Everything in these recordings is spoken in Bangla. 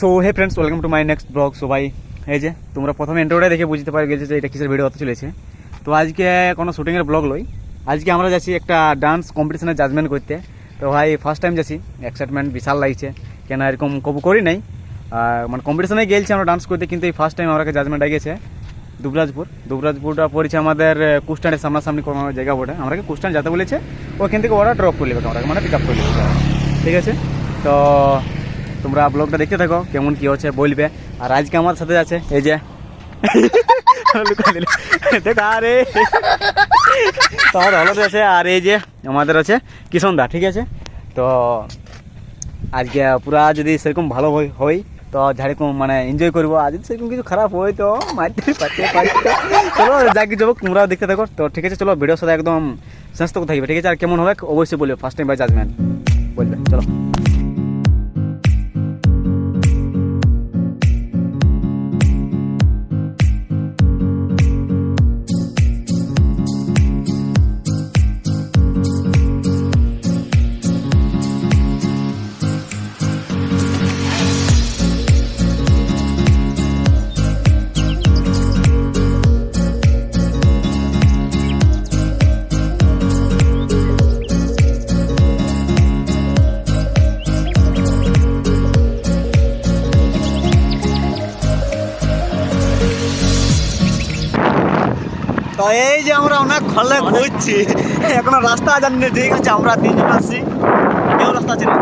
So hey friends welcome to my next blog so ভাই এই যে তোমরা প্রথমে ইন্ট্রোটাই দেখে বুঝতে পারে গেছে যে এটা কিসের ভিডিও হতে চলেছে। তো আজকে কোনো শুটিংয়ের ব্লগ লই। আজকে আমরা যাচ্ছি একটা ডান্স কম্পিটিশনের জাজমেন্ট করতে। তো ভাই ফার্স্ট টাইম যাচ্ছি। এক্সাইটমেন্ট বিশাল লাগছে। কেন এরকম কবু করি নাই। মানে কম্পিটিশনে গেছি আমরা ডান্স করতে, কিন্তু এই ফার্স্ট টাইম আমাকে জাজমেন্ট গেছে। দুবরাজপুর। দুবরাজপুরটা পড়েছে আমাদের কুস্টানের সামনাসামনি কোনো জায়গা ওটা আমাকে কুস্টান যেতে বলেছে। ওখান থেকে ওরা ড্রপ করে নেবে আমরা মানে পিক আপ করে নেবে। ঠিক আছে? তো তোমরা ব্লগটা দেখতে থাকো, কেমন কি হচ্ছে বলবে। আর আজকে আমার সাথে আছে, এই যে। দেখ, আরে। তোমার হলদ আছে। আর এই যে আমাদের আছে কিষণ দা, ঠিক আছে? তো আজকে পুরা যদি সেরকম ভালো হয় তো যেরকম মানে এনজয় করব। আর যদি সেরকম কিছু খারাপ হয় তো মারতে পারতে পারি। চলো, যা কিছু হোক, তোমরাও দেখতে থাকো। তো ঠিক আছে, চলো ভিডিওর সাথে একদম তক থাকবে, ঠিক আছে? আর কেমন হবে, অবশ্যই বলবে ফার্স্ট টাইম বাই জাজমেন্ট বলবে, চলো। তো এই যে আমরা অনেক খলে ঘুরছি। এখনও রাস্তা জানি না ঠিক আছে আমরা তিনজন আসছি কেউ রাস্তা চিনি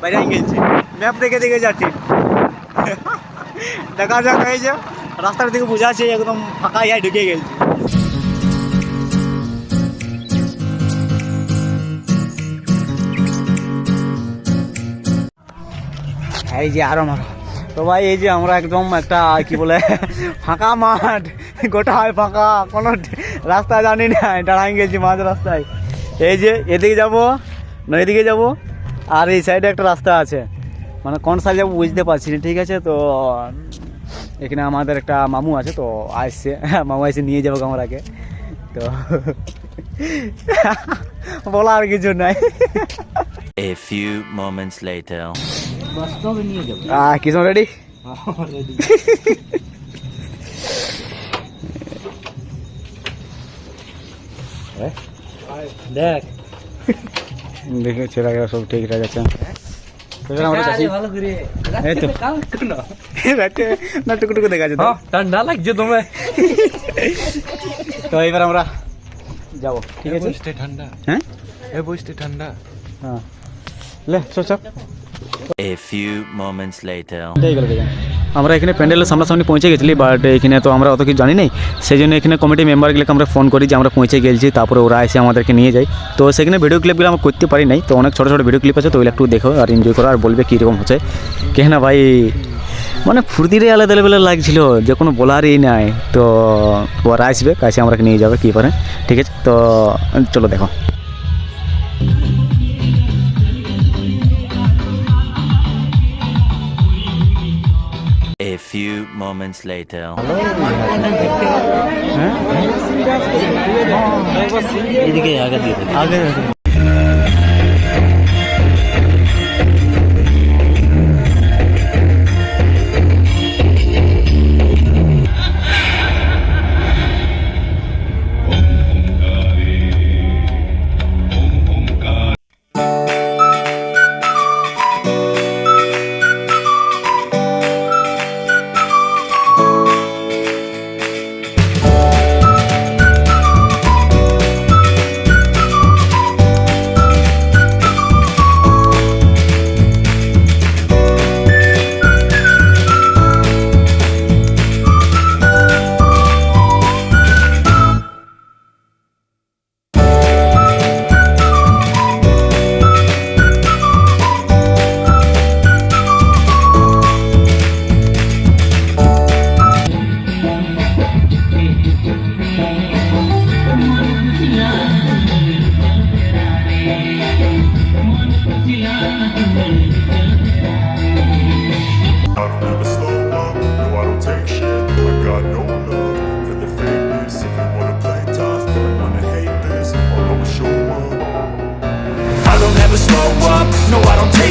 বাইরে গেছি। ম্যাপ দেখে দেখে যাচ্ছি দেখা যাক এই যে রাস্তার দিকে বোঝাচ্ছে একদম ফাঁকা ইয়ায় ঢুকে গেছি। এই যে আরও মারো। তো ভাই এই যে আমরা একদম একটা কি বলে ফাঁকা মাঠ। গোটা হয় ফাঁকা কোনো রাস্তা জানি না দাঁড়াই গেছি মাঝ রাস্তায়। এই যে এদিকে যাব না এদিকে যাব? আর এই সাইডে একটা রাস্তা আছে। মানে কোন সাইড যাব বুঝতে পারছি না ঠিক আছে? তো এখানে আমাদের একটা মামু আছে তো আসছে। মামু এসে নিয়ে যাব আমরাকে তো বলার কিছু নাই। A few moments later. আহ কিসম রেডি দেখ। দেখে ছেলেরা সব ঠিক ঠাক আছে। ঠান্ডা লাগছে তোমায়। তো এবার আমরা যাব ঠিক আছে? ঠান্ডা। হ্যাঁ? ঠান্ডা। হ্যাঁ। লে চল A few moments later. আমরা এখানে প্যান্ডেলের সামনাসামনি পৌঁছে গেছিলি বাট এখানে তো আমরা অত কিছু জানি নাই। সেই জন্য এখানে কমিটি মেম্বারগুলোকে আমরা ফোন করি যে আমরা পৌঁছে গেছি তারপরে ওরা এসে আমাদেরকে নিয়ে যায়। তো সেখানে ভিডিও ক্লিপগুলো আমরা করতে পারি নাই, তো অনেক ছোটো ছোটো ভিডিও ক্লিপ আছে, তো ওগুলো একটু দেখো আর এনজয় করো আর বলবে কীরকম হচ্ছে। কেন না ভাই মানে ফুর্তিরে আলাদা লেভেলের লাগছিল, যে কোনো বলারই নাই। তো ওরা আসবে, কাছে আমরা নিয়ে যাবে, কী করে? ঠিক আছে? তো চলো দেখো। A few moments later. হ্যাঁ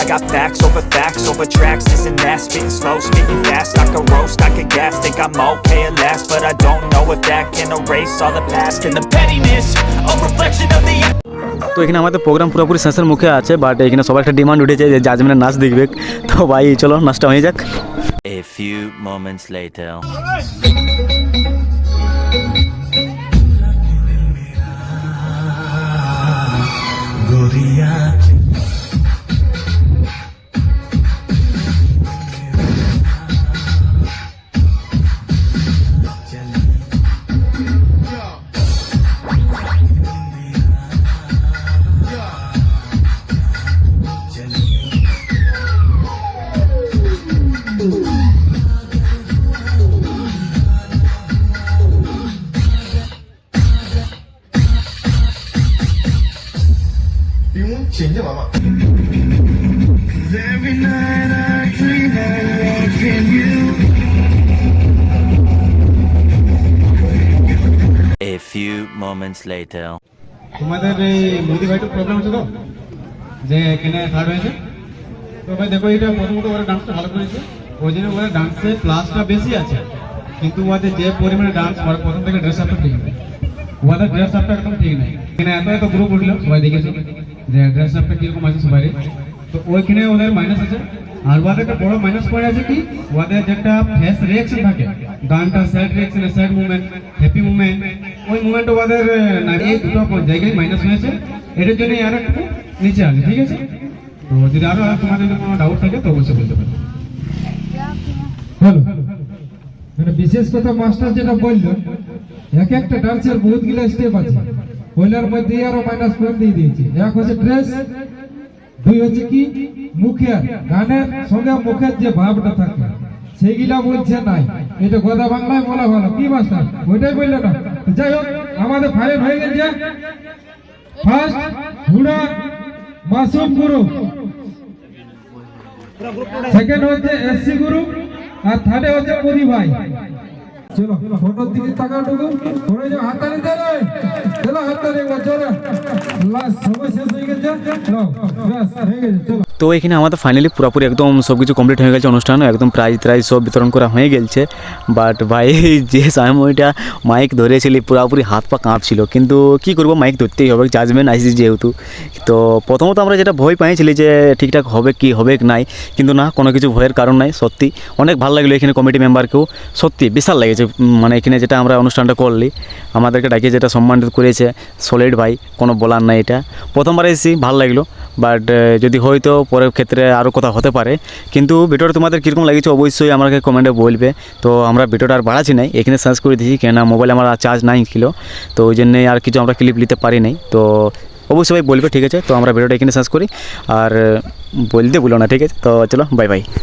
I got facts over facts over tracks, this and that. Spitting slow, speaking fast. I could roast, I could gas. Think I'm okay at last, but I don't know if that can erase all the past and the pettiness. A reflection of the. তো এখানে আমাদের প্রোগ্রাম পুরোপুরি শেষের মুখে আছে বাট এখানে সবার একটা ডিমান্ড উঠেছে যে জাজমেনের নাচ দেখবে তো ভাই চলো নাচটা হয়ে যাক A few moments later. A Few moments later. তোমাদের এই মোদি ভাইটার প্রোগ্রাম হচ্ছে তো? যে এখানে থার্ড হয়েছে? তো ভাই দেখো, এটা প্রথমত ওরা ডান্সটা ভালো করেছে। ওই জন্য ওরা ডান্সে প্লাসটা বেশি আছে। কিন্তু ওদের যে পরিমাণে ডান্স করে, প্রথম থেকে ড্রেস আপটা ঠিক নেই। ওদের ড্রেস আপটা একদম ঠিক নেই। এখানে এত এত গ্রুপ উঠল, সবাই দেখেছ? যে ড্রেস আপটা কীরকম আছে সবাই তো ওইখানে ওদের মাইনাস আছে। আর ওদের একটা বড় মাইনাস পয়েন্ট আছে কি? ওদের যেটা ফেস রিয়াকশন থাকে। গানটা sad reaction sad movement happy movement ওই মুভমেন্ট ওদের আহ, না এই দুটো জায়গায় মাইনাস হয়েছে। এটার জন্য আর একটু নিচে আছে ঠিক আছে? তো যদি আরও তোমাদের কোনো ডাউট থাকে তো অবশ্যই বলতে পারো। মানে বিশেষ কথা মাস্টার যেটা বলল এক একটা ডান্সের বহুতগুলা স্টেপ আছে। ওইটার মধ্যে আরও মাইনাস পয়েন্ট দিয়ে দিয়েছে। এক হচ্ছে ড্রেস দুই হচ্ছে কি? মুখের। গানের সঙ্গে মুখের যে ভাবটা থাকে সেইগুলা বলছে নাই। এটা কথা বাংলায় বলা ভালো, কি মাস্টার ওইটাই বললে না। যাই হোক, আমাদের ফাইনাল হয়ে গেছে। ফার্স্ট হুড়া, মাসুম গুরু। সেকেন্ড হচ্ছে এসসি গ্রুপ আর থার্ডে হচ্ছে মোদি ভাই। চলো ফটোর দিকে তাকাটুকু পরে যাও হাততালি দে চলো, হাততালি একবার লাস্ট সময় শেষ হয়ে গেছে। চলো, ব্যাস, হয়ে গেছে। চলো। তো এখানে আমাদের ফাইনালি পুরোপুরি একদম সব কিছু কমপ্লিট হয়ে গেছে অনুষ্ঠান, একদম প্রাইজ ট্রাইজ সব বিতরণ করা হয়ে গেছে বাট ভাই, যে সময়টা মাইক ধরেছিলি, পুরোপুরি হাত পা কাঁপছিল। কিন্তু কি করব মাইক ধরতেই হবে জাজমেন্ট আইসি যেহেতু। তো প্রথমত আমরা যেটা ভয় পাইছিলি যে ঠিকঠাক হবে কি, হবে নাই, কিন্তু না, কোনো কিছু ভয়ের কারণ নাই, সত্যি। অনেক ভালো লাগল এখানে কমিটি মেম্বারকেও সত্যি, বিশাল লেগেছে মানে এখানে যেটা আমরা অনুষ্ঠানটা করলি। আমাদেরকে ডাকিয়ে যেটা সম্মানিত করেছে সলিড ভাই, কোনো বলার নাই এটা। প্রথমবার এসেছি, ভালো লাগল। বাট যদি হয়তো পরের ক্ষেত্রে আরও কথা হতে পারে। কিন্তু ভিডিওটা তোমাদের কীরকম লেগেছে অবশ্যই আমাকে কমেন্টে বলবে। তো আমরা ভিডিওটা আর বাড়াচ্ছি নাই, এখানে সার্চ করে দিয়েছি, কেননা মোবাইলে আমার চার্জ নাই ছিল। তো ওই জন্যে আর কিছু আমরা ক্লিপ নিতে পারি নাই। তো অবশ্যই ভাই বলবে, ঠিক আছে? তো আমরা ভিডিওটা এখানে সার্চ করি। আর বলতে বলো না, ঠিক আছে? তো চলো বাই বাই